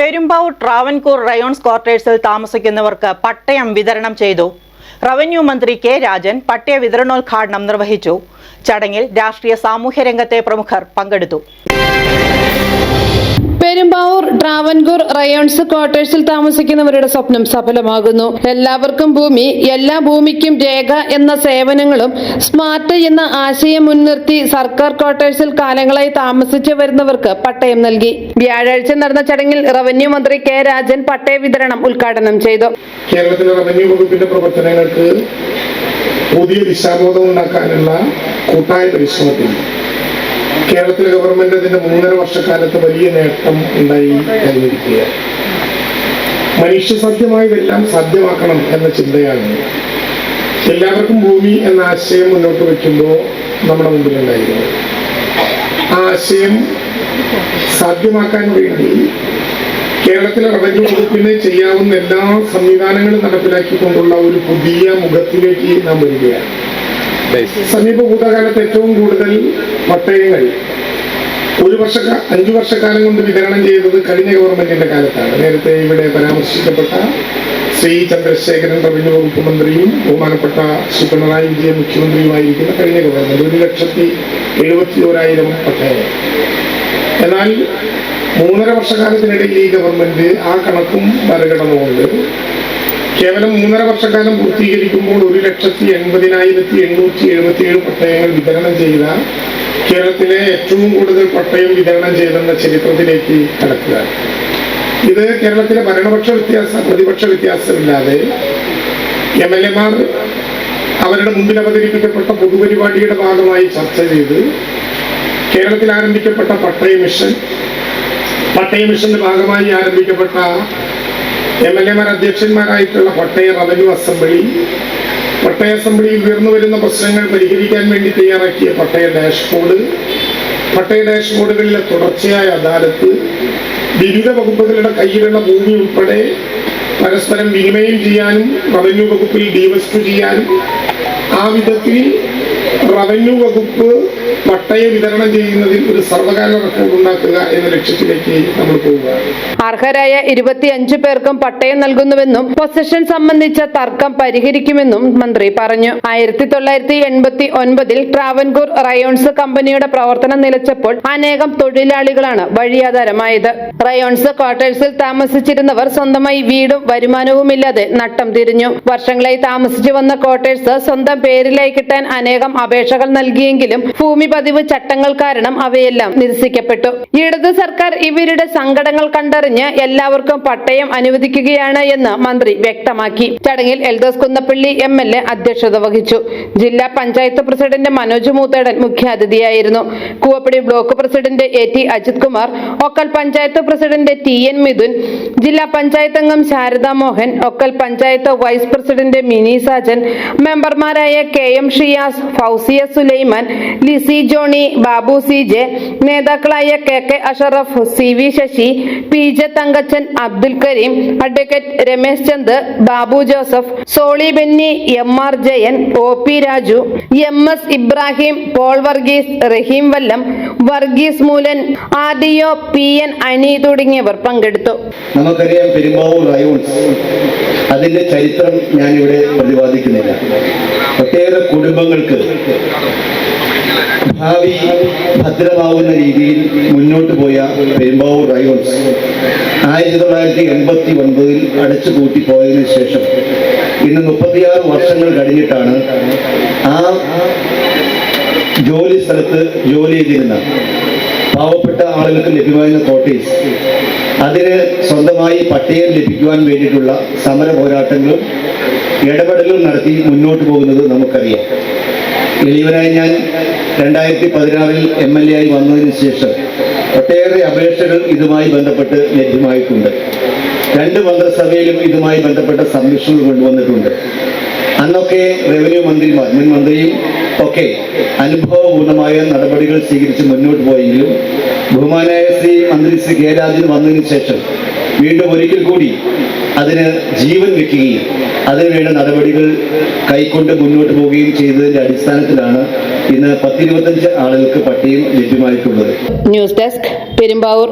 പെരുമ്പാവൂർ ട്രാവൻകൂർ റയോൺസ് ക്വാർട്ടേഴ്സിൽ താമസിക്കുന്നവർക്ക് പട്ടയം വിതരണം ചെയ്തു. റവന്യൂ മന്ത്രി കെ രാജൻ പട്ടയ വിതരണോദ്ഘാടനം നിർവഹിച്ചു. ചടങ്ങിൽ രാഷ്ട്രീയ സാമൂഹ്യ രംഗത്തെ പ്രമുഖർ പങ്കെടുത്തു. പെരുമ്പാവൂർ ട്രാവൻകൂർ റയോൺസ് ക്വാർട്ടേഴ്സിൽ താമസിക്കുന്നവരുടെ സ്വപ്നം സഫലമാകുന്നു. എല്ലാവർക്കും ഭൂമി എല്ലാ ഭൂമിക്കും രേഖ എന്ന സേവനങ്ങളും സ്മാർട്ട് എന്ന ആശയം മുൻനിർത്തി സർക്കാർ ക്വാർട്ടേഴ്സിൽ കാലങ്ങളായി താമസിച്ചു വരുന്നവർക്ക് പട്ടയം നൽകി. വ്യാഴാഴ്ച നടന്ന ചടങ്ങിൽ റവന്യൂ മന്ത്രി കെ രാജൻ പട്ടയ വിതരണം ഉദ്ഘാടനം ചെയ്തു. കേരളത്തിലെ റവന്യൂ വകുപ്പിന്റെ പ്രവർത്തനങ്ങൾക്ക് പുതിയ ദിശാബോധം ഉണ്ടാക്കാനുള്ള കൂട്ടായ പരിശ്രമത്തിൽ കേരളത്തിലെ ഗവൺമെന്റ് ഇതിന്റെ മൂന്നര വർഷക്കാലത്ത് വലിയ നേട്ടം ഉണ്ടായി കഴിഞ്ഞിരിക്കുകയാണ്. മനുഷ്യസാധ്യമായതെല്ലാം സാധ്യമാക്കണം എന്ന ചിന്തയാണ്. എല്ലാവർക്കും ഭൂമി എന്ന ആശയം മുന്നോട്ട് വെക്കുമ്പോൾ നമ്മുടെ മുമ്പിലുണ്ടായിരുന്നു. ആ ആശയം സാധ്യമാക്കാൻ വേണ്ടി കേരളത്തിലെ റവന്യൂ വകുപ്പിന് ചെയ്യാവുന്ന എല്ലാ സംവിധാനങ്ങളും നടപ്പിലാക്കിക്കൊണ്ടുള്ള ഒരു പുതിയ മുഖത്തിലേക്ക് നാം വരികയാണ്. സമീപ ഭൂതകാലത്ത് ഏറ്റവും കൂടുതൽ പട്ടയങ്ങൾ. ഒരു വർഷ അഞ്ചു വർഷക്കാലം കൊണ്ട് വിതരണം ചെയ്തത് കഴിഞ്ഞ ഗവൺമെന്റിന്റെ കാലത്താണ്. നേരത്തെ ഇവിടെ പരാമർശിക്കപ്പെട്ട ശ്രീ ചന്ദ്രശേഖരൻ റവന്യൂ വകുപ്പ് മന്ത്രിയും ബഹുമാനപ്പെട്ട ശ്രീ പിണറായി വിജയൻ മുഖ്യമന്ത്രിയുമായിരിക്കുന്ന കഴിഞ്ഞ ഗവൺമെന്റ്. ഒരു ലക്ഷത്തി എഴുപത്തി ഓരായിരം പട്ടയങ്ങൾ. എന്നാൽ മൂന്നര വർഷക്കാലത്തിനിടയിൽ ഈ ഗവൺമെന്റ് ആ കണക്കും മറികടന്നുകൊണ്ട് കേവലം മൂന്നര വർഷക്കാലം പൂർത്തീകരിക്കുമ്പോൾ ഒരു ലക്ഷത്തി എൺപതിനായിരത്തി എണ്ണൂറ്റി എഴുപത്തി ഏഴ് പട്ടയങ്ങൾ വിതരണം ചെയ്ത കേരളത്തിലെ ഏറ്റവും കൂടുതൽ പട്ടയം വിതരണം ചെയ്തെന്ന ചരിത്രത്തിലേക്ക് കടക്കുക. ഇത് കേരളത്തിലെ ഭരണപക്ഷ വ്യത്യാസം പ്രതിപക്ഷ വ്യത്യാസമില്ലാതെ എം എൽ എമാർ അവരുടെ മുമ്പിൽ അവതരിപ്പിക്കപ്പെട്ട പൊതുപരിപാടിയുടെ ഭാഗമായി ചർച്ച ചെയ്ത് കേരളത്തിൽ ആരംഭിക്കപ്പെട്ട പട്ടയ മിഷൻ പട്ടയ മിഷന്റെ ഭാഗമായി ആരംഭിക്കപ്പെട്ട എം എൽ എമാർ അധ്യക്ഷന്മാരായിട്ടുള്ള പട്ടയ റവന്യൂ അസംബ്ലി. പട്ടയ അസംബ്ലിയിൽ ഉയർന്നു വരുന്ന പ്രശ്നങ്ങൾ പരിഹരിക്കാൻ വേണ്ടി തയ്യാറാക്കിയ പട്ടയ ഡാഷ്ബോർഡ്. പട്ടയ ഡാഷ്ബോർഡുകളിലെ തുടർച്ചയായ അദാലത്ത് വിവിധ വകുപ്പുകളുടെ കയ്യിലുള്ള ഭൂമി ഉൾപ്പെടെ പരസ്പരം വിനിമയം ചെയ്യാനും റവന്യൂ വകുപ്പിൽ ഡീവസ്റ്റ് ചെയ്യാനും ആ വിധത്തിൽ റവന്യൂ വകുപ്പ് പട്ടയ വിതരണം ചെയ്യുന്നതിൽ ഒരു സർവകാല റെക്കോർഡ് ഉണ്ടാക്കുക എന്ന ലക്ഷ്യത്തിലേക്ക് നമ്മൾ പോവുകയാണ്. അർഹരായ ഇരുപത്തിയഞ്ചു പേർക്കും പട്ടയം നൽകുന്നുവെന്നും പൊസഷൻ സംബന്ധിച്ച തർക്കം പരിഹരിക്കുമെന്നും മന്ത്രി പറഞ്ഞു. ആയിരത്തി തൊള്ളായിരത്തി എൺപത്തി ഒൻപതിൽ ട്രാവൻകൂർ റയോൺസ് കമ്പനിയുടെ പ്രവർത്തനം നിലച്ചപ്പോൾ അനേകം തൊഴിലാളികളാണ് വഴിയാധാരമായത്. റയോൺസ് ക്വാർട്ടേഴ്സിൽ താമസിച്ചിരുന്നവർ സ്വന്തമായി വീടും വരുമാനവുമില്ലാതെ നട്ടം തിരിഞ്ഞു. വർഷങ്ങളായി താമസിച്ചു വന്ന ക്വാർട്ടേഴ്സ് സ്വന്തം പേരിലായി കിട്ടാൻ അനേകം അപേക്ഷകൾ നൽകിയെങ്കിലും ഭൂമി പതിവ് ചട്ടങ്ങൾ കാരണം അവയെല്ലാം നിരസിക്കപ്പെട്ടു. ഇടത് സർക്കാർ ഇവരുടെ സങ്കടങ്ങൾ കണ്ടറിഞ്ഞ് എല്ലാവർക്കും പട്ടയം അനുവദിക്കുകയാണ് എന്ന് മന്ത്രി വ്യക്തമാക്കി. ചടങ്ങിൽ Eldhose Kunnappilly M L A അധ്യക്ഷത വഹിച്ചു. ജില്ലാ panchayat president Manoj Moothedan മുഖ്യാതിഥിയായിരുന്നു. Koovappady block president A T Ajith Kumar Okkal panchayat president T N Mithun ജില്ലാ പഞ്ചായത്ത് അംഗം ശാരദ മോഹൻ ഒക്കൽ പഞ്ചായത്ത് വൈസ് പ്രസിഡന്റ് മിനി സാജൻ മെമ്പർമാരായ K M Shiyas Fousiya Sulaiman Lissy Johny Babu C J നേതാക്കളായ K K Ashraf C V Sasi P J Thankachan Abdul Kareem advocate Ramesh Chand Babu Joseph Soly Benny M R Jayan O P Raju M S Ibrahim Paul Varghese Raheem Vallam Varghese Moolan R D O P N Ani തുടങ്ങിയവർ പങ്കെടുത്തു. നമുക്കറിയാം അതിന്റെ ചരിത്രം ഞാനിവിടെ പ്രതിപാദിക്കുന്നില്ല. ഒട്ടേറെ കുടുംബങ്ങൾക്ക് ഭാവി ഭദ്രമാവുന്ന രീതിയിൽ മുന്നോട്ട് പോയ പെരുമ്പാവൂർ റയോൺസ് ആയിരത്തി തൊള്ളായിരത്തി എൺപത്തി ഒൻപതിൽ അടച്ചു കൂട്ടി പോയതിനു ശേഷം ഇന്ന് മുപ്പത്തിയാറ് വർഷങ്ങൾ കഴിഞ്ഞിട്ടാണ് ആ ജോലി സ്ഥലത്ത് ജോലി ചെയ്തിരുന്ന പാവപ്പെട്ട ആളുകൾക്ക് ലഭ്യമായിരുന്ന കോട്ടേഴ്സ് അതിന് സ്വന്തമായി പട്ടയം ലഭിക്കുവാൻ വേണ്ടിയിട്ടുള്ള സമര പോരാട്ടങ്ങളും ഇടപെടലും നടത്തി മുന്നോട്ട് പോകുന്നത് നമുക്കറിയാം. എളിയവനായി ഞാൻ രണ്ടായിരത്തി പതിനാറിൽ എം എൽ എ ആയി വന്നതിന് ശേഷം ഒട്ടേറെ അപേക്ഷകൾ ഇതുമായി ബന്ധപ്പെട്ട് ലഭ്യമായിട്ടുണ്ട്. രണ്ട് മന്ത്രിസഭയിലും ഇതുമായി ബന്ധപ്പെട്ട സംരക്ഷണങ്ങൾ കൊണ്ടുവന്നിട്ടുണ്ട്. അന്നൊക്കെ റവന്യൂ മന്ത്രിമാർ മുൻ മന്ത്രിയും ഒക്കെ അനുഭവപൂർണമായ നടപടികൾ സ്വീകരിച്ച് മുന്നോട്ട് പോയെങ്കിലും ബഹുമാനായ ശ്രീ മന്ത്രി ശ്രീ കെ രാജൻ വന്നതിന് ശേഷം വീണ്ടും ഒരിക്കൽ കൂടി അതിന് ജീവൻ വെക്കുകയും അതിനുവേണ്ട നടപടികൾ കൈക്കൊണ്ട് മുന്നോട്ട് പോവുകയും ചെയ്തതിന്റെ അടിസ്ഥാനത്തിലാണ് ഇന്ന് പത്തിരുപത്തഞ്ച് ആളുകൾക്ക് പട്ടികയും ലഭ്യമായിട്ടുള്ളത്. News desk Perumbavoor.